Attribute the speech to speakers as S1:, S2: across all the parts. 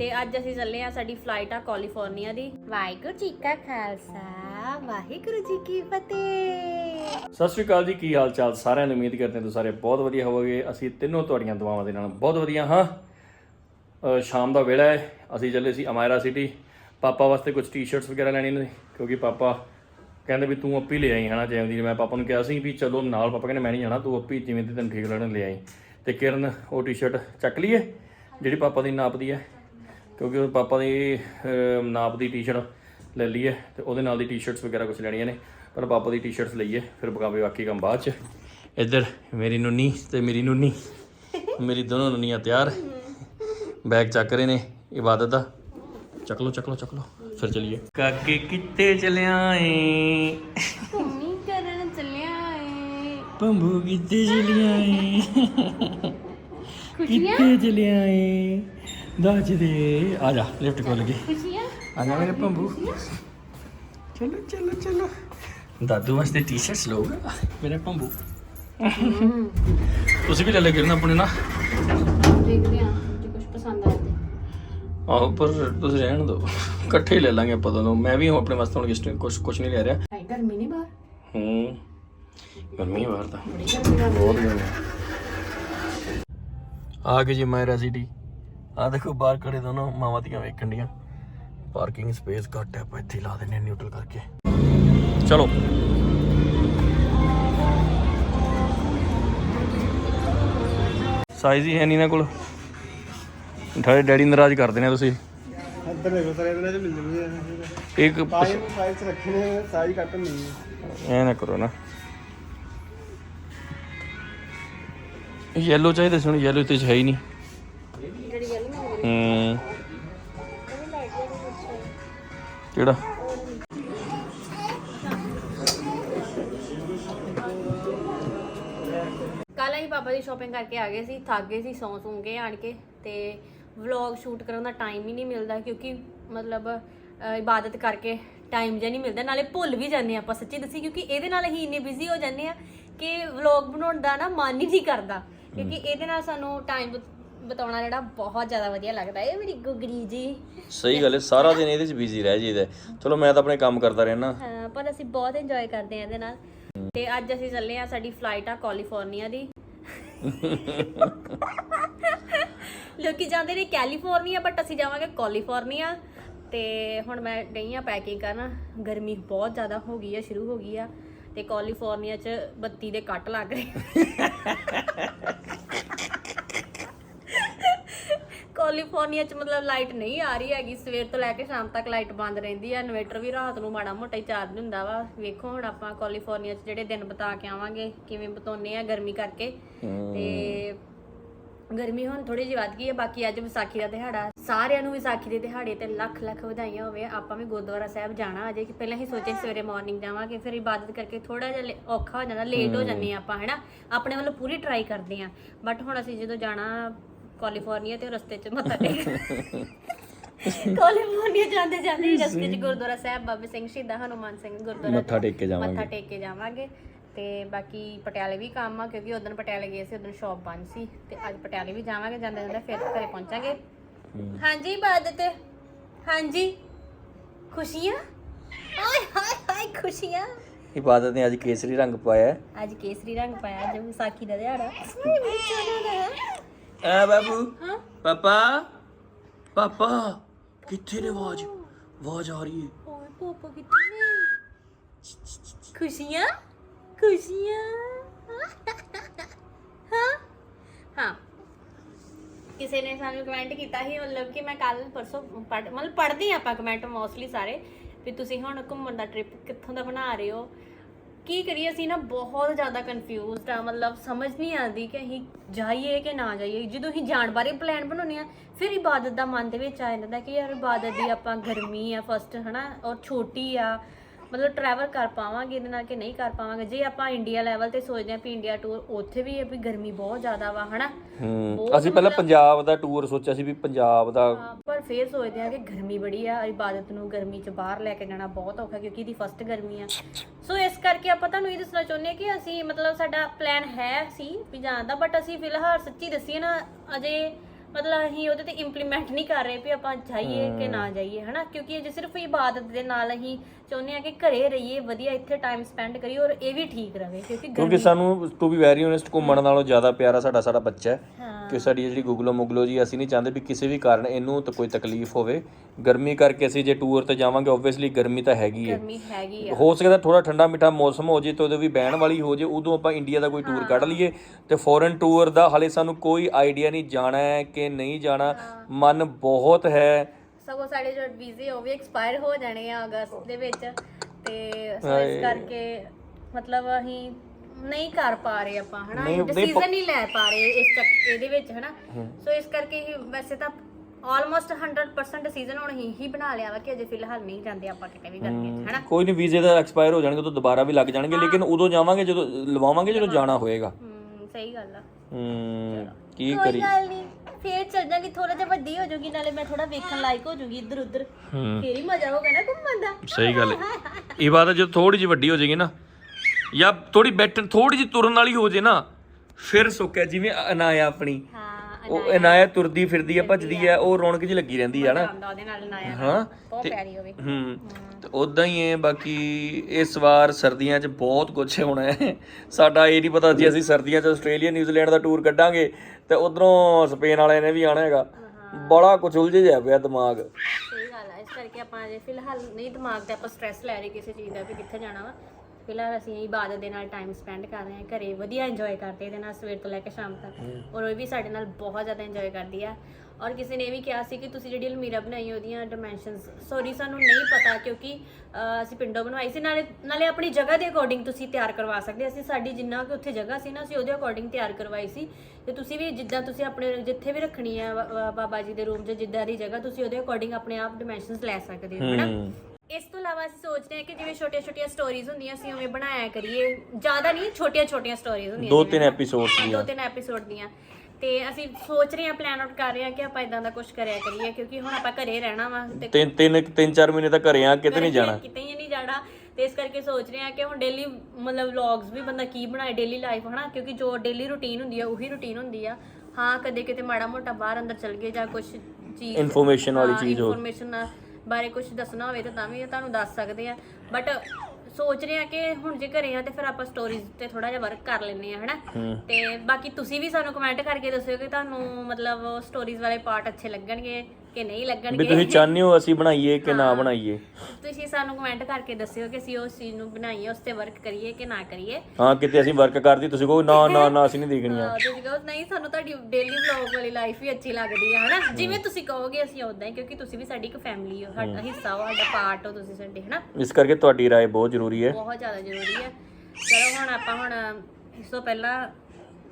S1: ਤੇ ਅੱਜ ਅਸੀਂ ਚੱਲੇ ਆ ਸਾਡੀ ਫਲਾਈਟ ਆ ਕੈਲੀਫੋਰਨੀਆ ਦੀ। ਵਾਹਿਗੁਰੂ ਜੀ ਕਾ ਖਾਲਸਾ ਵਾਹਿਗੁਰੂ ਜੀ ਕੀ ਫਤਿਹ।
S2: ਸਤਿ ਸ਼੍ਰੀ ਅਕਾਲ ਜੀ ਕੀ ਹਾਲ ਚਾਲ ਸਾਰਿਆਂ ਨੂੰ ਉਮੀਦ ਕਰਦੇ ਹਾਂ ਤੁਸੀਂ ਸਾਰੇ ਬਹੁਤ ਵਧੀਆ ਹੋਵੋਗੇ। ਅਸੀਂ ਤਿੰਨੋਂ ਤੁਹਾਡੀਆਂ ਦੁਆਵਾਂ ਦੇ ਨਾਲ ਬਹੁਤ ਵਧੀਆ ਹਾਂ। ਅ, ਸ਼ਾਮ ਦਾ ਵੇਲਾ ਹੈ ਅਸੀਂ ਚੱਲੇ ਸੀ ਅਮਾਇਰਾ ਸਿਟੀ। ਪਾਪਾ ਵਾਸਤੇ ਕੁਝ ਟੀ-ਸ਼ਰਟਸ ਵਗੈਰਾ ਲੈਣੀ ਨੇ ਕਿਉਂਕਿ ਪਾਪਾ ਕਹਿੰਦੇ ਵੀ ਤੂੰ ਆਪੀ ਲੈ ਆਈ ਹਨਾ ਜੈਮਦੀ ਮੈਂ ਪਾਪਾ ਨੂੰ ਕਿਹਾ ਸੀ ਵੀ ਚਲੋ ਨਾਲ ਪਾਪਾ ਕਹਿੰਦੇ ਮੈਂ ਨਹੀਂ ਜਾਣਾ ਤੂੰ ਆਪੀ ਜਿਵੇਂ ਦੀ ਤੈਨੂੰ ਠੀਕ ਲੱਗਣ ਲੈ ਆਈ। ਤੇ ਕਿਰਨ ਉਹ ਟੀ-ਸ਼ਰਟ ਚੱਕ ਲਈਏ ਜਿਹੜੀ ਪਾਪਾ ਦੀ ਨਾਪ ਦੀ ਹੈ। ਕਿਉਂਕਿ ਉਹ ਪਾਪਾ ਦੀ ਨਾਪ ਦੀ ਟੀ-ਸ਼ਰਟ ਲੈ ਲਈਏ ਤੇ ਉਹਦੇ ਨਾਲ ਦੀ ਟੀ-ਸ਼ਰਟਸ ਵਗੈਰਾ ਕੁਝ ਲੈਣੀਆਂ ਨੇ। ਪਰ ਪਾਪਾ ਦੀ ਟੀ-ਸ਼ਰਟਸ ਲਈਏ ਫਿਰ ਬਕਾਵੇ ਬਾਕੀ ਕੰਮ ਬਾਅਦ ਚ। ਇੱਧਰ ਮੇਰੀ ਨੁੰਨੀ ਤੇ ਮੇਰੀ ਨੁੰਨੀ। ਮੇਰੀ ਦੋਨੋਂ ਨੁੰਨੀਆਂ ਤਿਆਰ। ਬੈਗ ਚੱਕ ਰਹੇ ਨੇ ਇਬਾਦਤ ਦਾ। ਚੱਕ ਲਓ ਚੱਕ ਲਓ ਚੱਕ ਲਓ ਫਿਰ ਚਲੀਏ। ਕਾਕੇ ਕਿੱਥੇ ਚਲਿਆ ਏ?
S1: ਘੁੰਮੀ ਕਰਨ ਚੱਲਿਆ ਏ।
S2: ਪੰਬੂ ਕਿੱਥੇ ਚਲਿਆ ਏ? ਕਿੱਥੇ ਚਲਿਆ ਏ? ਦੱਸ ਦੇ ਆ ਜਾ ਲਿਫਟ ਖੋਲ ਗਈ ਆ? ਜਾ ਮੇਰੇ ਪੰਬੂ ਚਲੋ ਚਲੋ ਚਲੋ। ਦਾਦੂ ਵਾਸਤੇ ਟੀ-ਸ਼ਰਟਸ ਲਊਗਾ ਮੇਰੇ ਪੰਬੂ ਤੁਸੀਂ ਵੀ ਲੈ ਲੈ ਕਿਰਨ ਆਪਣੇ ਨਾ
S1: ਦੇਖਦੇ ਆ ਜੇ ਕੁਝ ਪਸੰਦ ਆਇਆ ਤੇ।
S2: ਆਹੋ ਪਰ ਤੁਸੀਂ ਰਹਿਣ ਦਿਓ। ਇਕੱਠੇ ਹੀ ਲੈ ਲਾਂਗੇ ਆਪਾਂ ਦੋਨੋਂ। ਮੈਂ ਵੀ ਆਪਣੇ ਵਾਸਤੇ ਹੁਣ ਕਿਸ ਕੁਝ ਕੁਝ ਨਹੀਂ ਲੈ ਰਿਹਾ।
S1: ਹਾਈ ਗਰਮੀ ਨਹੀਂ ਬਾਹਰ?
S2: ਹੂੰ। ਗਰਮੀ ਬਾਹਰ ਤਾਂ।
S1: ਆ।
S2: ਬਹੁਤ ਗਰਮੀ ਹੈ ਆ ਕੇ ਜੀ ਮਾਇਰਾ ਸਿਟੀ ਆ ਦੇਖੋ ਬਾਹਰ ਖੜੇ ਦੋਨੋਂ ਮਾਵਾਂ ਦੀਆਂ ਵੇਖਣ ਡੀਆਂ। ਪਾਰਕਿੰਗ ਸਪੇਸ ਘੱਟ ਹੈ ਆਪਾਂ ਇੱਥੇ ਲਾ ਦਿੰਦੇ ਹਾਂ ਨਿਊਟਰਲ ਕਰਕੇ। ਚਲੋ। ਸਾਈਜ਼ ਹੀ ਹੈ ਨਹੀਂ ਨਾ ਕੋਲ। ਤੁਹਾਡੇ ਡੈਡੀ ਨਾਰਾਜ਼ ਕਰਦੇ ਨੇ ਤੁਸੀਂ।
S3: ਇੱਧਰ ਦੇਖੋ ਸਾਰੇ ਇਹਨਾਂ ਚ ਮਿਲ ਜੂਗੇ
S2: ਇੱਕ
S3: ਫਾਈਲ ਫਾਈਲ ਚ ਰੱਖੇ ਨੇ ਸਾਈਜ਼ ਕੱਟ ਨਹੀਂ ਹੈ
S2: ਐ ਨਾ ਕਰੋ ਨਾ। ਯੈਲੋ ਚਾਹੀਦਾ ਸੀ ਹੁਣ ਯੈਲੋ ਤੇ ਹੈ ਹੀ ਨਹੀਂ ਹੂੰ ਕਿਹੜਾ?
S1: ਕੱਲ ਅਸੀਂ ਪਾਪਾ ਦੀ ਸ਼ਾਪਿੰਗ ਕਰਕੇ ਆ ਗਏ ਸੀ ਥੱਕ ਗਏ ਸੀ ਸੌਂ ਸੌਂ ਕੇ ਆਣ ਕੇ ਤੇ ਵਲੌਗ ਸ਼ੂਟ ਕਰਨ ਦਾ ਟਾਈਮ ਹੀ ਨਹੀਂ ਮਿਲਦਾ ਕਿਉਂਕਿ ਮਤਲਬ ਇਬਾਦਤ ਕਰਕੇ ਟਾਈਮ ਜਿਹਾ ਨਹੀਂ ਮਿਲਦਾ ਨਾਲੇ ਭੁੱਲ ਵੀ ਜਾਂਦੇ ਹਾਂ ਆਪਾਂ ਸੱਚੀ ਦੱਸੀ ਕਿਉਂਕਿ ਇਹਦੇ ਨਾਲ ਅਸੀਂ ਇੰਨੇ ਬਿਜ਼ੀ ਹੋ ਜਾਂਦੇ ਆ ਕਿ ਵਲੌਗ ਬਣਾਉਣ ਦਾ ਨਾ ਮਨ ਹੀ ਨਹੀਂ ਕਰਦਾ। ਕਿਉਂਕਿ ਇਹਦੇ ਨਾਲ ਸਾਨੂੰ ਟਾਈਮ ਬਤਾਉਣਾ ਜਿਹੜਾ ਬਹੁਤ ਜ਼ਿਆਦਾ ਵਧੀਆ ਲੱਗਦਾ ਇਹ ਮੇਰੀ ਗੁਗਰੀ ਜੀ।
S2: ਸਹੀ ਗੱਲ ਹੈ ਸਾਰਾ ਦਿਨ ਇਹਦੇ ਚ ਬਿਜ਼ੀ ਰਹਿ ਜੀਦਾ ਚਲੋ ਮੈਂ ਤਾਂ ਆਪਣੇ ਕੰਮ ਕਰਦਾ ਰਹਿਣਾ
S1: ਹਾਂ ਪਰ ਅਸੀਂ ਬਹੁਤ ਇੰਜੋਏ ਕਰਦੇ ਆ ਇਹਦੇ ਨਾਲ। ਤੇ ਅੱਜ ਅਸੀਂ ਚੱਲੇ ਆ ਸਾਡੀ ਫਲਾਈਟ ਆ ਕੈਲੀਫੋਰਨੀਆ ਦੀ। ਲੋਕੀ ਜਾਂਦੇ ਨੇ ਕੈਲੀਫੋਰਨੀਆ ਬਟ ਅਸੀਂ ਜਾਵਾਂਗੇ ਕੈਲੀਫੋਰਨੀਆ ਤੇ ਹੁਣ ਮੈਂ ਡਈ ਆ ਪੈਕਿੰਗ ਕਰਨ। ਗਰਮੀ ਬਹੁਤ ਜ਼ਿਆਦਾ ਹੋ ਗਈ ਆ ਸ਼ੁਰੂ ਹੋ ਗਈ ਆ। ਤੇ ਕੈਲੀਫੋਰਨੀਆ 'ਚ ਬੱਤੀ ਦੇ ਕੱਟ ਲੱਗ ਰਹੇ। ਕੈਲੀਫੋਰਨੀਆ 'ਚ ਮਤਲਬ ਲਾਈਟ ਨਹੀਂ ਆ ਰਹੀ ਹੈਗੀ। ਸਵੇਰ ਤੋਂ ਲੈ ਕੇ ਸ਼ਾਮ ਤੱਕ ਲਾਈਟ ਬੰਦ ਰਹਿੰਦੀ ਆ। ਇਨਵੇਟਰ ਵੀ ਰਾਤ ਨੂੰ ਮਾੜਾ ਮੋਟਾ ਹੀ ਚਾਰਜ ਹੁੰਦਾ ਵਾ। ਵੇਖੋ ਹੁਣ ਆਪਾਂ ਕੈਲੀਫੋਰਨੀਆ 'ਚ ਜਿਹੜੇ ਦਿਨ ਬਿਤਾ ਕੇ ਆਵਾਂਗੇ ਕਿਵੇਂ ਬਤਾਉਨੇ ਆ ਗਰਮੀ ਕਰਕੇ। ਤੇ ਗਰਮੀ ਹੁਣ ਥੋੜੀ ਜਿਹੀ ਵੱਧ ਗਈ ਹੈ ਬਾਕੀ ਅੱਜ ਵਿਸਾਖੀ ਦਾ ਦਿਹਾੜਾ ਸਾਰਿਆਂ ਨੂੰ ਵਿਸਾਖੀ ਦੇ ਦਿਹਾੜੇ ਤੇ ਲੱਖ ਲੱਖ ਵਧਾਈਆਂ ਹੋਵੇ। ਆਪਾਂ ਵੀ ਗੁਰਦੁਆਰਾ ਸਾਹਿਬ ਜਾਣਾ ਅਜੇ। ਕਿ ਪਹਿਲਾਂ ਹੀ ਸੋਚੇ ਸਵੇਰੇ ਮਾਰਨਿੰਗ ਜਾਵਾਂਗੇ। ਫਿਰ ਇਬਾਦਤ ਕਰਕੇ ਥੋੜਾ ਜਿਹਾ ਔਖਾ ਹੋ ਜਾਂਦਾ। ਲੇਟ ਹੋ ਜਾਂਦੇ ਆ ਆਪਾਂ ਹੈਨਾ? ਆਪਣੇ ਵੱਲੋਂ ਪੂਰੀ ਟਰਾਈ ਕਰਦੇ ਆ। ਬਟ ਹੁਣ ਅਸੀਂ ਜਦੋਂ ਜਾਣਾ ਕੈਲੀਫੋਰਨੀਆ ਤੇ ਰਸਤੇ 'ਚ ਮੱਥਾ ਟੇਕ ਕੈਲੀਫੋਰਨੀਆ ਜਾਂਦੇ ਜਾਂਦੇ ਹੀ ਰਸਤੇ 'ਚ ਗੁਰਦੁਆਰਾ ਸਾਹਿਬ ਬਾਬੇ ਸਿੰਘ ਸ਼ਹੀਦਾਂ ਹਨੂਮਾਨ ਸਿੰਘ ਗੁਰਦੁਆਰਾ
S2: ਮੱਥਾ ਟੇਕ ਕੇ ਜਾਵਾਂਗੇ।
S1: ਮੱਥਾ ਟੇਕ ਕੇ ਜਾਵਾਂਗੇ। ਤੇ ਬਾਕੀ ਪਟਿਆਲੇ ਵੀ ਕੰਮ ਆ ਕਿਉਂਕਿ ਉਦੋਂ ਪਟਿਆਲੇ ਗਏ ਸੀ ਉਦੋਂ ਸ਼ਾਪ ਬੰਦ ਸੀ। ਤੇ ਅੱਜ ਪਟਿਆਲੇ ਵੀ ਜਾਵਾਂਗੇ ਜਾਂਦੇ ਜਾਂਦੇ ਫਿਰ ਘਰੇ ਪਹੁੰਚਾਂਗੇ। ਹਾਂਜੀ ਇਬਾਦਤ ਹਾਂਜੀ। ਖੁਸ਼ੀਆਂ? ਹਾਏ ਹਾਏ ਹਾਏ ਖੁਸ਼ੀਆਂ।
S2: ਇਬਾਦਤ ਨੇ ਅੱਜ ਕੇਸਰੀ ਰੰਗ ਪਾਇਆ।
S1: ਅੱਜ ਕੇਸਰੀ ਰੰਗ ਪਾਇਆ ਅੱਜ ਵਿਸਾਖੀ ਦਾ ਦਿਹਾੜਾ।
S2: ਐ ਬਾਬੂ
S1: ਹਾਂ।
S2: ਪਾਪਾ। ਪਾਪਾ ਕਿੱਥੇ ਨੇ ਆਵਾਜ਼? ਆਵਾਜ਼ ਆ ਰਹੀ ਹੈ
S1: ਓਏ ਪਾਪਾ ਕਿੱਥੇ ਨੇ? ਖੁਸ਼ੀਆਂ? ਖੁਸ਼ੀਆਂ। ਹਾਂ। ਹਾਂ। ਕਿਸੇ ਨੇ ਸਾਨੂੰ ਕਮੈਂਟ ਕੀਤਾ ਸੀ ਮਤਲਬ ਕਿ ਮੈਂ ਕੱਲ ਪਰਸੋਂ ਪੜ੍ਹ ਮਤਲਬ ਪੜ੍ਹਦੀ ਹਾਂ ਆਪਾਂ ਕਮੈਂਟ ਮੋਸਟਲੀ ਸਾਰੇ ਵੀ ਤੁਸੀਂ ਹੁਣ ਘੁੰਮਣ ਦਾ ਟ੍ਰਿਪ ਕਿੱਥੋਂ ਦਾ ਬਣਾ ਰਹੇ ਹੋ? ਕੀ ਕਰੀਏ ਅਸੀਂ ਨਾ ਬਹੁਤ ਜ਼ਿਆਦਾ ਕਨਫਿਊਜ਼ਡ ਆ ਮਤਲਬ ਸਮਝ ਨਹੀਂ ਆਉਂਦੀ ਕਿ ਅਸੀਂ ਜਾਈਏ ਕਿ ਨਾ ਜਾਈਏ। ਜਦੋਂ ਅਸੀਂ ਜਾਣ ਬਾਰੇ ਪਲਾਨ ਬਣਾਉਂਦੇ ਆ ਫਿਰ ਇਬਾਦਤ ਦਾ ਮਨ ਦੇ ਵਿੱਚ ਆ ਜਾਂਦਾ ਕਿ ਯਾਰ ਇਬਾਦਤ ਦੀ ਆਪਾਂ ਗਰਮੀ ਆ ਫਸਟ ਹਨਾ ਔਰ ਛੋਟੀ ਆ ਮਤਲਬ ਟਰੈਵਲ ਕਰ ਪਾਵਾਂਗੇ ਇਹਦੇ ਨਾਲ ਕਿ ਨਹੀਂ ਕਰ ਪਾਵਾਂਗੇ। ਜੇ ਆਪਾਂ ਇੰਡੀਆ ਲੈਵਲ ਤੇ ਸੋਚਦੇ ਆ ਵੀ ਇੰਡੀਆ ਟੂਰ ਉੱਥੇ ਵੀ ਇਹ ਵੀ ਗਰਮੀ ਬਹੁਤ ਜ਼ਿਆਦਾ ਵਾ ਹਨਾ।
S2: ਹੂੰ
S1: ਬਹੁਤ
S2: ਅਸੀਂ ਪਹਿਲਾਂ ਪੰਜਾਬ ਦਾ ਟੂਰ ਸੋਚਿਆ ਸੀ ਵੀ ਪੰਜਾਬ ਦਾ
S1: ਫੇਰ ਸੋਚਦੇ ਆ ਕਿ ਗਰਮੀ ਬੜੀ ਆ ਇਬਾਦਤ ਨੂੰ ਗਰਮੀ 'ਚ ਬਾਹਰ ਲੈ ਕੇ ਜਾਣਾ ਬਹੁਤ ਔਖਾ ਕਿਉਂਕਿ ਇਹਦੀ ਫਸਟ ਗਰਮੀ ਆ। ਸੋ ਇਸ ਕਰਕੇ ਆਪਾਂ ਤੁਹਾਨੂੰ ਇਹ ਦੱਸਣਾ ਚਾਹੁੰਦੇ ਕਿ ਅਸੀਂ ਮਤਲਬ ਸਾਡਾ ਪਲਾਨ ਹੈ ਸੀ ਵੀ ਜਾਣ ਦਾ ਬਟ ਅਸੀਂ ਫਿਲਹਾਲ ਸੱਚੀ ਦੱਸੀਏ ਨਾ ਅਜੇ ਮਤਲਬ ਅਸੀਂ ਉਹਦੇ ਤੇ ਇੰਪਲੀਮੈਂਟ ਨਹੀਂ ਕਰ ਰਹੇ ਵੀ ਆਪਾਂ ਜਾਈਏ ਕਿ ਨਾ ਜਾਈਏ ਹਨਾ? ਕਿਉਂਕਿ ਇਹ ਸਿਰਫ ਇਬਾਦਤ ਦੇ ਨਾਲ ਅਸੀਂ ਚਾਹੁੰਦੇ ਆ ਕਿ ਘਰੇ ਰਹੀਏ ਵਧੀਆ ਇੱਥੇ ਟਾਈਮ ਸਪੈਂਡ ਕਰੀਏ ਔਰ ਇਹ ਵੀ ਠੀਕ ਰਵੇ ਕਿਉਂਕਿ
S2: ਕਿਉਂਕਿ ਸਾਨੂੰ ਟੂ ਬੀ ਵੈਰੀ ਓਨੈਸਟ ਘੁੰਮਣ ਨਾਲੋਂ ਜ਼ਿਆਦਾ ਪਿਆਰਾ ਸਾਡਾ ਸਾਡਾ ਬੱਚਾ ਹਾਂ। ਕਿ ਸਾਡੀ ਜਿਹੜੀ ਗੁਗਲੋ ਮੁਗਲੋ ਜੀ ਅਸੀਂ ਨਹੀਂ ਚਾਹੁੰਦੇ ਵੀ ਕਿਸੇ ਵੀ ਕਾਰਨ ਇਹਨੂੰ ਤਾਂ ਕੋਈ ਤਕਲੀਫ ਹੋਵੇ। ਗਰਮੀ ਕਰਕੇ ਅਸੀਂ ਜੇ ਟੂਰ ਤੇ ਜਾਵਾਂਗੇ ਓਬਵੀਅਸਲੀ ਗਰਮੀ ਤਾਂ ਹੈਗੀ ਹੈ।
S1: ਗਰਮੀ ਹੈਗੀ ਆ।
S2: ਹੋ ਸਕਦਾ ਥੋੜਾ ਠੰਡਾ ਮਿੱਠਾ ਮੌਸਮ ਹੋ ਜੇ ਤੇ ਉਹਦੇ ਵੀ ਬਹਿਣ ਵਾਲੀ ਹੋ ਜੇ ਉਦੋਂ ਆਪਾਂ ਇੰਡੀਆ ਦਾ ਕੋਈ ਟੂਰ ਕੱਢ ਲਈਏ। ਤੇ ਫੋਰਨ ਟੂਰ ਦਾ ਹਾਲੇ ਸਾਨੂੰ ਕੋਈ ਆਈਡੀਆ ਨਹੀਂ ਜਾਣਾ ਹੈ ਕਿ ਨਹੀਂ ਜਾਣਾ। ਮਨ ਬਹੁਤ ਹੈ।
S1: ਸਗੋਂ ਸਾਡੇ ਜੋ ਵੀਜ਼ੇ ਉਹ ਵੀ ਐਕਸਪਾਇਰ ਹੋ ਜਾਣੇ ਆ ਅਗਸਤ ਦੇ ਵਿੱਚ। ਤੇ ਸੋ ਇਸ ਕਰਕੇ ਮਤਲਬ ਅਸੀਂ ਨਹੀਂ ਕਰ ਪਾ ਰਹੇ ਆਪਾਂ ਹਨਾ?
S2: ਨਹੀਂ- ਨਹੀਂ ਪ-
S1: ਡਿਸੀਜਨ ਨਹੀਂ ਲੈ ਪਾ ਰਹੇ ਇਸ ਚੱਕ- ਇਹਦੇ ਵਿੱਚ ਹਨਾ? ਸੋ ਇਸ ਕਰਕੇ ਹੀ ਵੈਸੇ ਤਾਂ ਆਲਮੋਸਟ 100% ਡਿਸੀਜਨ ਹੁਣ ਹੀ ਹੀ ਬਣਾ ਲਿਆ ਵਾ ਕਿ ਅਜੇ ਫਿਲਹਾਲ ਨਹੀਂ ਜਾਂਦੇ ਆਪਾਂ ਕਿਤੇ ਵੀ 'ਚ ਹਨਾ?
S2: ਕੋਈ ਨਹੀਂ ਵੀਜ਼ੇ ਦਾ ਐਕਸਪਾਇਰ ਹੋ ਜਾਣਗੇ ਤਾਂ ਦੁਬਾਰਾ ਵੀ ਲੱਗ ਜਾਣਗੇ ਲੇਕਿਨ ਉਦੋਂ ਜਾਵਾਂਗੇ ਜਦੋਂ ਲਵਾਵਾਂਗੇ ਜਦੋਂ ਜਾਣਾ ਹੋਏਗਾ।
S1: ਹਮ ਸਹੀ ਗੱਲ ਆ।
S2: ਹੂੰ ਕੀ ਕਰੀ
S1: ਗੱਲ ਨਹੀਂ ਫੇਰ ਚੱਲ ਜਾਗੀ ਥੋੜਾ ਜਿਹਾ ਵੱਡੀ ਹੋ ਜਾਊਗੀ ਨਾਲੇ ਮੈਂ ਥੋੜਾ ਵੇਖਣ ਲਾਇਕ ਹੋ ਜਾਊਗੀ ਇੱਧਰ ਉੱਧਰ
S2: ਹੂੰ।
S1: ਫੇਰ ਹੀ ਮਜ਼ਾ ਹੋਗਾ ਨਾ ਘੁੰਮਣ ਦਾ।
S2: ਸਹੀ ਗੱਲ ਹੈ ਇਹ ਬਾਤ ਜਦੋਂ ਥੋੜੀ ਜਿਹੀ ਵੱਡੀ ਹੋ ਜਾਏਗੀ ਨਾ। ਜਾਂ ਥੋੜੀ ਬੈਠਣ ਥੋੜੀ ਜਿਹੀ ਤੁਰਨ ਵਾਲੀ ਹੋ ਜੇ ਨਾ ਫਿਰ ਸੁੱਕਿਆ ਜਿਵੇਂ ਅਨਾਇਆ ਆਪਣੀ।
S1: ਹਾਂ
S2: ਉਹ ਅਨਾਇਆ ਤੁਰਦੀ ਫਿਰਦੀ ਆ ਭੱਜਦੀ ਆ। ਉਹ ਰੌਣਕ ਜਿਹੀ ਲੱਗੀ ਰਹਿੰਦੀ ਆ ਨਾ।
S1: ਉਹਦੇ ਨਾਲ
S2: ਹਾਂ
S1: ਬਹੁਤ ਪਿਆਰੀ ਹੋਵੇ।
S2: ਹੂੰ ਤੇ ਉਦਾਂ ਹੀ ਹੈ ਬਾਕੀ ਇਸ ਵਾਰ ਸਰਦੀਆਂ 'ਚ ਬਹੁਤ ਕੁਝ ਹੋਣਾ। ਹੈ ਸਾਡਾ ਇਹ ਨਹੀਂ ਪਤਾ ਜੀ ਅਸੀਂ ਸਰਦੀਆਂ 'ਚ ਆਸਟ੍ਰੇਲੀਆ ਨਿਊਜ਼ੀਲੈਂਡ ਦਾ ਟੂਰ ਕੱਢਾਂਗੇ ਤੇ ਉਧਰੋਂ ਸਪੇਨ ਵਾਲਿਆਂ ਨੇ ਵੀ ਆਣਾ ਹੈਗਾ। ਬੜਾ ਕੁਝ ਉਲਝ ਜਾ ਪਿਆ ਦਿਮਾਗ।
S1: ਸਹੀ ਗੱਲ ਹੈ ਇਸ ਕਰਕੇ ਆਪਾਂ ਅਜੇ ਫਿਲਹਾਲ ਨਹੀਂ ਦਿਮਾਗ ਤੇ ਆਪਾਂ ਸਟ੍ਰੈਸ ਲੈ ਰਹੇ ਕਿਸੇ ਚੀਜ਼ ਦਾ ਵੀ ਕਿੱਥੇ ਜਾਣਾ ਵਾ। ਫਿਲਹਾਲ ਅਸੀਂ ਇਬਾਦਤ ਦੇ ਨਾਲ ਟਾਈਮ ਸਪੈਂਡ ਕਰ ਰਹੇ ਹਾਂ ਘਰੇ ਵਧੀਆ ਇੰਜੋਏ ਕਰਦੇ ਇਹਦੇ ਨਾਲ ਸਵੇਰ ਤੋਂ ਲੈ ਕੇ ਸ਼ਾਮ ਤੱਕ। ਔਰ ਉਹ ਵੀ ਸਾਡੇ ਨਾਲ ਬਹੁਤ ਜ਼ਿਆਦਾ ਇੰਜੋਏ ਕਰਦੀ ਆ। ਔਰ ਕਿਸੇ ਨੇ ਵੀ ਕਿਹਾ ਸੀ ਕਿ ਤੁਸੀਂ ਜਿਹੜੀ ਅਲਮੀਰਾ ਬਣਾਈ ਉਹਦੀਆਂ ਡਾਈਮੈਂਸ਼ਨਸ ਸੌਰੀ ਸਾਨੂੰ ਨਹੀਂ ਪਤਾ ਕਿਉਂਕਿ ਅਹ, ਅਸੀਂ ਪਿੰਡੋਂ ਬਣਵਾਈ ਸੀ ਨਾਲੇ ਨਾਲੇ ਆਪਣੀ ਜਗ੍ਹਾ ਦੇ ਅਕੋਰਡਿੰਗ ਤੁਸੀਂ ਤਿਆਰ ਕਰਵਾ ਸਕਦੇ ਅਸੀਂ ਸਾਡੀ ਜਿੰਨਾ ਕਿ ਉੱਥੇ ਜਗ੍ਹਾ ਸੀ ਨਾ ਅਸੀਂ ਉਹਦੇ ਅਕੋਰਡਿੰਗ ਤਿਆਰ ਕਰਵਾਈ ਸੀ। ਤੇ ਤੁਸੀਂ ਵੀ ਜਿੱਦਾਂ ਤੁਸੀਂ ਆਪਣੇ ਜਿੱਥੇ ਵੀ ਰੱਖਣੀ ਆ ਬ- ਬ- ਬਾਬਾ ਜੀ ਦੇ ਰੂਮ 'ਚ ਜਿੱਦਾਂ ਦੀ ਜਗ੍ਹਾ ਤੁਸੀਂ ਉਹਦੇ ਅਕੋਰਡਿੰਗ ਆਪਣੇ ਆਪ ਡਾਈਮੈਂਸ਼ਨਸ ਲੈ ਸਕਦੇ ਹੋ ਹਨਾ?
S2: ਹੂੰ
S1: ਇਲਾਵਾ ਅਸੀਂ ਸੋਚਦੇ ਹਾਂ ਕਿ ਜਿਵੇਂ ਛੋਟੀਆਂ ਛੋਟੀਆਂ ਸਟੋਰੀਜ਼ ਹੁੰਦੀਆਂ ਅਸੀਂ ਉਵੇਂ ਬਣਾਇਆ ਕਰੀਏ। ਜ਼ਿਆਦਾ ਨਹੀਂ ਛੋਟੀਆਂ ਛੋਟੀਆਂ ਸਟੋਰੀਜ਼ ਹੁੰਦੀਆਂ
S2: ਦੋ ਤਿੰਨ। ਐਪੀਸੋਡਸ ਦੀਆਂ।
S1: ਦੋ ਤਿੰਨ ਐਪੀਸੋਡ ਦੀਆਂ। ਤੇ ਅਸੀਂ ਸੋਚ ਰਹੇ ਹਾਂ ਪਲਾਨ ਆਊਟ ਕਰ ਰਹੇ ਹਾਂ ਕਿ ਆਪਾਂ ਇਦਾਂ ਦਾ ਕੁਝ ਕਰਿਆ ਕਰੀਏ ਕਿਉਂਕਿ ਹੁਣ ਆਪਾਂ ਘਰੇ ਰਹਿਣਾ ਵਾ ਤੇ
S2: ਤਿੰਨ ਤਿੰਨ ਤਿੰਨ ਚਾਰ ਮਹੀਨੇ ਤਾਂ ਘਰੇ ਆ ਕਿਤੇ ਨਹੀਂ ਜਾਣਾ।
S1: ਕਿਤੇ ਹੀ ਨਹੀਂ ਜਾਣਾ। ਤੇ ਇਸ ਕਰਕੇ ਸੋਚ ਰਹੇ ਹਾਂ ਕਿ ਹੁਣ ਡੇਲੀ ਮਤਲਬ ਵਲੌਗਸ ਵੀ ਬੰਦਾ ਕੀ ਬਣਾਏ ਡੇਲੀ ਲਾਈਫ ਹਨਾ? ਕਿਉਂਕਿ ਜੋ ਡੇਲੀ ਰੁਟੀਨ ਹੁੰਦੀ ਆ ਉਹੀ ਰੁਟੀਨ ਹੁੰਦੀ ਆ। ਹਾਂ ਕਦੇ ਕਿਤੇ ਮਾੜਾ ਮੋਟਾ ਬਾਹਰ ਅੰਦਰ ਚਲ ਗਏ ਜਾਂ ਕੁਝ ਚੀਜ਼
S2: ਇਨਫੋਰਮੇਸ਼ਨ ਵਾਲੀ ਚੀਜ਼ ਹੋ
S1: ਇਨਫੋਰਮੇਸ਼ਨ ਬਾਰੇ ਕੁਝ ਦੱਸਣਾ ਹੋਵੇ ਤਾਂ ਤਾਂ ਵੀ ਤੁਹਾਨੂੰ ਦੱਸ ਸਕਦੇ ਆ। ਬਟ ਸੋਚ ਰਹੇ ਆ ਕਿ ਹੁਣ ਜੇ ਘਰੇ ਆ ਤੇ ਫਿਰ ਆਪਾਂ ਸਟੋਰੀਜ਼ ਤੇ ਥੋੜਾ ਜਿਹਾ ਵਰਕ ਕਰ ਲੈਂਦੇ ਆ ਹਨਾ? ਤੇ ਬਾਕੀ ਤੁਸੀਂ ਵੀ ਸਾਨੂੰ ਕਮੈਂਟ ਕਰਕੇ ਦੱਸਿਓ ਕਿ ਤੁਹਾਨੂੰ ਮਤਲਬ ਸਟੋਰੀਜ਼ ਵਾਲੇ ਪਾਰਟ ਅੱਛੇ ਲੱਗਣਗੇ। ਕਿ ਨਹੀਂ
S2: ਵੀ
S1: ਲੱਗਣਗੇ
S2: ਤੁਸੀਂ ਚਾਹੁੰਦੇ ਹੋ ਅਸੀਂ ਬਣਾਈਏ ਕਿ ਨਾ ਬਣਾਈਏ
S1: ਤੁਸੀਂ ਸਾਨੂੰ ਕਮੈਂਟ ਕਰਕੇ ਦੱਸਿਓ ਕਿ ਅਸੀਂ ਉਸ ਚੀਜ਼ ਨੂੰ ਬਣਾਈਏ ਉਸ ਤੇ ਵਰਕ ਕਰੀਏ ਕਿ ਨਾ ਕਰੀਏ
S2: ਹਾਂ ਕਿਤੇ ਅਸੀਂ ਵਰਕ ਕਰਦੀ ਤੁਸੀਂ ਕਹੋ ਨਾ ਨਾ ਨਾ ਅਸੀਂ ਨਹੀਂ ਦੇਖਣੀਆਂ
S1: ਅਹ ਤੁਸੀਂ ਕਹੋ ਨਹੀਂ ਸਾਨੂੰ ਤੁਹਾਡੀ ਡੇਲੀ ਵਲੌਗ ਵਾਲੀ ਲਾਈਫ ਵੀ ਅੱਛੀ ਲੱਗਦੀ ਹੈ ਹਨਾ ਜਿਵੇਂ ਤੁਸੀਂ ਕਹੋਗੇ ਅਸੀਂ ਉਦਾਂ ਹੀ ਕਿਉਂਕਿ ਤੁਸੀਂ ਵੀ ਸਾਡੀ ਇੱਕ ਫੈਮਿਲੀ ਹੋ ਸਾਡਾ ਹਿੱਸਾ ਹੋ ਸਾਡਾ ਪਾਰਟ ਹੋ ਤੁਸੀਂ ਸਾਡੇ ਹਨਾ
S2: ਇਸ ਕਰਕੇ ਤੁਹਾਡੀ رائے ਬਹੁਤ ਜ਼ਰੂਰੀ ਹੈ
S1: ਬਹੁਤ ਜ਼ਿਆਦਾ ਜ਼ਰੂਰੀ ਹੈ ਚਲੋ ਹੁਣ ਆਪਾਂ ਹੁਣ ਇਸ ਤੋਂ ਪਹਿਲਾਂ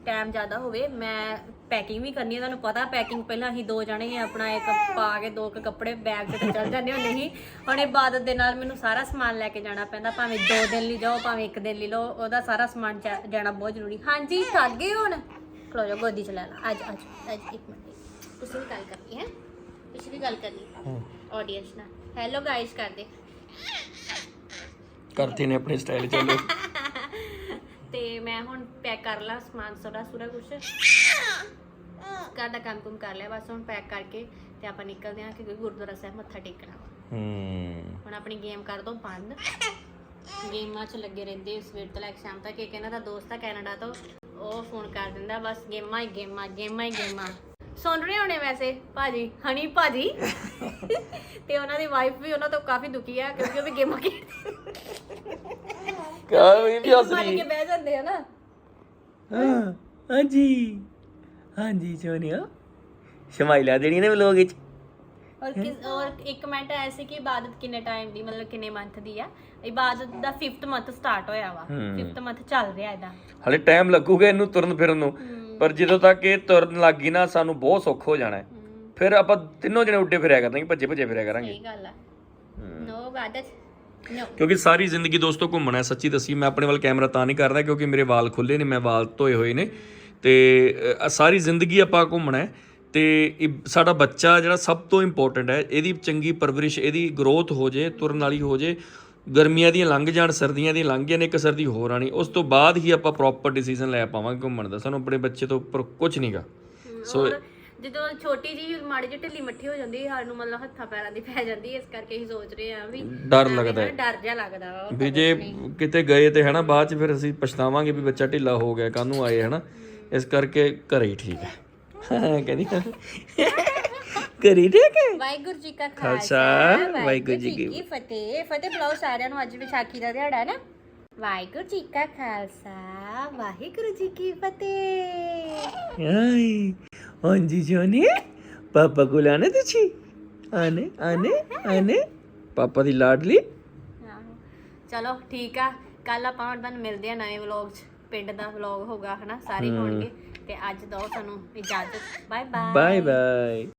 S1: ਟਾਈਮ ਜ਼ਿਆਦਾ ਹੋਵੇ ਮੈਂ ਪੈਕਿੰਗ ਵੀ ਕਰਨੀ ਹੈ ਤੁਹਾਨੂੰ ਪਤਾ ਪੈਕਿੰਗ ਪਹਿਲਾਂ ਅਸੀਂ ਦੋ ਜਣੇ ਹੀ ਆਪਣਾ ਇੱਕ ਪਾ ਕੇ ਦੋ ਕੁ ਕੱਪੜੇ ਬੈਗ ਤੇ ਚੱਲ ਜਾਂਦੇ ਹੁੰਦੇ ਸੀ। ਹੁਣ ਇਬਾਦਤ ਦੇ ਨਾਲ ਮੈਨੂੰ ਸਾਰਾ ਸਮਾਨ ਲੈ ਕੇ ਜਾਣਾ ਪੈਂਦਾ ਭਾਵੇਂ ਦੋ ਦਿਨ ਲਈ ਜਾਓ ਭਾਵੇਂ ਇੱਕ ਦਿਨ ਲਈ ਲਓ ਉਹਦਾ ਸਾਰਾ ਸਮਾਨ ਜਾ- ਜਾਣਾ ਬਹੁਤ ਜ਼ਰੂਰੀ। ਹਾਂਜੀ ਥੱਕ ਗਏ ਹੁਣ? ਖਲੋ ਜਾ ਗੋਦੀ ਚ ਲੈ ਲਾ ਅੱਜ ਅੱਜ ਅੱਜ ਇੱਕ ਮਿੰਟ। ਤੁਸੀਂ ਵੀ ਗੱਲ ਕਰਨੀ ਹੈ? ਤੁਸੀਂ ਵੀ ਗੱਲ ਕਰਨੀ ਆਡੀਅנס ਨਾਲ। ਹੈਲੋ ਗਾਇਸ ਕਰਦੇ।
S2: ਕਰਤੇ ਨੇ ਆਪਣੇ ਸਟਾਈਲ ਚੱਲੋ।
S1: ਤੇ ਮੈਂ ਹੁਣ ਪੈਕ ਕਰ ਲਾ ਸਮਾਨ ਸਾਰਾ ਸੂਰਾ ਕੁਛ। ਘਰ ਦਾ ਕੰਮ ਕੁਮ ਕਰ ਲਿਆ ਬਸ ਹੁਣ ਪੈਕ ਕਰਕੇ ਤੇ ਆਪਾਂ ਨਿਕਲਦੇ ਹਾਂ ਕਿਉਂਕਿ ਗੁਰਦੁਆਰਾ ਸਾਹਿਬ ਮੱਥਾ ਟੇਕਣਾ ਵਾ।
S2: ਹੂੰ।
S1: ਹੁਣ ਆਪਣੀ ਗੇਮ ਕਰ ਦੋ ਬੰਦ। ਗੇਮਾਂ 'ਚ ਲੱਗੇ ਰਹਿੰਦੇ ਸਵੇਰ ਤੋਂ ਲੈ ਕੇ ਸ਼ਾਮ ਤੱਕ। ਇੱਕ ਇਹਨਾਂ ਦਾ ਦੋਸਤ ਆ ਕੈਨੇਡਾ ਤੋਂ ਉਹ ਫੋਨ ਕਰ ਦਿੰਦਾ ਬਸ ਗੇਮਾਂ ਹੀ ਗੇਮਾਂ ਗੇਮਾਂ ਹੀ ਗੇਮਾਂ। ਸੁਣ ਰਹੇ ਹੋਣੇ ਵੈਸੇ? ਭਾਜੀ ਹਣੀ ਭਾਜੀ? ਤੇ ਉਹਨਾਂ ਦੀ ਵਾਈਫ ਵੀ ਉਹਨਾਂ ਤੋਂ ਕਾਫੀ ਦੁਖੀ ਆ ਕਿਉਂਕਿ ਉਹ ਵੀ ਗੇਮਾਂ ਖੇਡਦੇ।
S2: ਕਾ ਵੀ ਵੀ ਹੱਸ
S1: ਬਣ
S2: ਰਹੀ
S1: ਕੇ ਬਹਿ ਜਾਂਦੇ ਆ ਨਾ।
S2: ਹਾਂ ਹਾਂਜੀ। ਹਾਂਜੀ ਸੋਨੀਆ। ਸ਼ਮਾਈਲਾ ਦੇਣੀ ਨੇ ਵਲੋਗ ਵਿੱਚ।
S1: ਔਰ ਕਿਸ ਔਰ ਇੱਕ ਕਮੈਂਟ ਆਇਆ ਸੀ ਕਿ ਇਬਾਦਤ ਕਿੰਨੇ ਟਾਈਮ ਦੀ ਮਤਲਬ ਕਿੰਨੇ ਮੰਥ ਦੀ ਆ? ਇਬਾਦਤ ਦਾ 5th ਮੰਥ ਸਟਾਰਟ ਹੋਇਆ ਵਾ। 5th ਮੰਥ ਚੱਲ ਰਿਹਾ ਇਹਦਾ।
S2: ਹਲੇ ਟਾਈਮ ਲੱਗੂਗਾ ਇਹਨੂੰ ਤੁਰਨ ਫਿਰਨ ਨੂੰ। ਪਰ ਜਦੋਂ ਤੱਕ ਇਹ ਤੁਰਨ ਲੱਗ ਗਈ ਨਾ ਸਾਨੂੰ ਬਹੁਤ ਸੁੱਖ ਹੋ ਜਾਣਾ ਹੈ। ਫਿਰ ਆਪਾਂ ਤਿੰਨੋਂ ਜਣੇ ਉੱਡੇ ਫਿਰਿਆ ਕਰਾਂਗੇ ਭੱਜੇ ਭੱਜੇ ਫਿਰਿਆ ਕਰਾਂਗੇ।
S1: ਸਹੀ ਗੱਲ ਆ। ਨੋ ਇਬਾਦਤ।
S2: ਕਿਉਂਕਿ ਸਾਰੀ ਜ਼ਿੰਦਗੀ ਦੋਸਤੋ ਘੁੰਮਣਾ ਸੱਚੀ ਦੱਸੀ ਮੈਂ ਆਪਣੇ ਵੱਲ ਕੈਮਰਾ ਤਾਂ ਨਹੀਂ ਕਰਦਾ ਕਿਉਂਕਿ ਮੇਰੇ ਵਾਲ ਖੁੱਲੇ ਨੇ ਮੈਂ ਵਾਲ ਧੋਏ ਹੋਏ ਨੇ। ਤੇ ਸਾਰੀ ਜ਼ਿੰਦਗੀ ਆਪਾਂ ਘੁੰਮਣਾ ਹੈ। ਤੇ ਇਹ ਸਾਡਾ ਬੱਚਾ ਜਿਹੜਾ ਸਭ ਤੋਂ ਇੰਪੋਰਟੈਂਟ ਹੈ ਇਹਦੀ ਚੰਗੀ ਪਰਵਰਿਸ਼ ਇਹਦੀ ਗਰੋਥ ਹੋ ਜੇ ਤੁਰਨ ਵਾਲੀ ਹੋ ਜੇ ਗਰਮੀਆਂ ਦੀਆਂ ਲੰਘ ਜਾਣ ਸਰਦੀਆਂ ਦੀਆਂ ਲੰਘ ਨੇ ਇੱਕ ਸਰਦੀ ਹੋਰ ਆਣੀ ਉਸ ਤੋਂ ਬਾਅਦ ਹੀ ਆਪਾਂ ਪ੍ਰੋਪਰ ਡਿਸੀਜਨ ਲੈ ਪਾਵਾਂਗੇ ਘੁੰਮਣ ਦਾ। ਸਾਨੂੰ ਆਪਣੇ ਬੱਚੇ ਤੋਂ ਉੱਪਰ ਕੁਝ ਨਹੀਂਗਾ ਸੋ
S1: ਜਦੋਂ ਛੋਟੀ ਜੀ ਮਾੜੀ ਜਿਹੀ ਢਿੱਲੀ ਮੱਠੀ ਹੋ ਜਾਂਦੀ ਹੈ ਸਾਨੂੰ ਮਤਲਬ ਹੱਥਾਂ ਪੈਰਾਂ ਦੀ ਪੈ ਜਾਂਦੀ ਹੈ ਇਸ ਕਰਕੇ ਅਸੀਂ ਸੋਚ ਰਹੇ ਹਾਂ ਵੀ
S2: ਡਰ ਲੱਗਦਾ ਹੈ।
S1: ਡਰ ਜਿਹਾ ਲੱਗਦਾ ਵਾ
S2: ਵੀ ਜੇ ਕਿਤੇ ਗਏ ਤੇ ਹਨਾ ਬਾਅਦ ਚ ਫਿਰ ਅਸੀਂ ਪਛਤਾਵਾਂਗੇ ਵੀ ਬੱਚਾ ਢਿੱਲਾ ਹੋ ਗਿਆ ਕਾਹਨੂੰ ਆਏ ਹਨਾ। ਇਸ ਕਰਕੇ ਘਰੇ ਹੀ ਠੀਕ ਹੈ। ਕਹਿੰਦੀ ਕਰੀ ਠੀਕ ਹੈ।
S1: ਵਾਹਿਗੁਰੂ ਜੀ ਕਾ
S2: ਖਾਲਸਾ, ਵਾਹਿਗੁਰੂ ਜੀ ਕੀ
S1: ਫਤਿਹ। ਫਤਿਹ ਬੁਲਾਓ ਸਾਰਿਆਂ ਨੂੰ ਅੱਜ ਵਿਸਾਖੀ ਦਾ ਦਿਹਾੜਾ ਹੈ ਨਾ। ਵਾਹਿਗੁਰੂ ਜੀ ਕਾ ਖਾਲਸਾ ਵਾਹਿਗੁਰੂ ਜੀ ਕੀ ਫਤਿਹ।
S2: ਆਈ ਹਾਂਜੀ ਜੋਨੀ ਪਾਪਾ ਕੋਲ ਆਨੇ ਤੁਸੀਂ? ਆਨੇ ਆਨੇ ਆਨੇ ਪਾਪਾ ਦੀ ਲਾਡਲੀ।
S1: ਚਲੋ ਠੀਕ ਆ ਕੱਲ ਆਪਾਂ ਤੁਹਾਨੂੰ ਮਿਲਦੇ ਆ ਨਵੇਂ ਵਲੌਗ 'ਚ ਪਿੰਡ ਦਾ ਵਲੌਗ ਹੋਗਾ ਹਨਾ ਸਾਰੇ ਹੋਣਗੇ। ਤੇ ਅੱਜ ਦੋ ਸਾਨੂੰ ਇਜਾਜ਼ਤ। Bye bye
S2: bye bye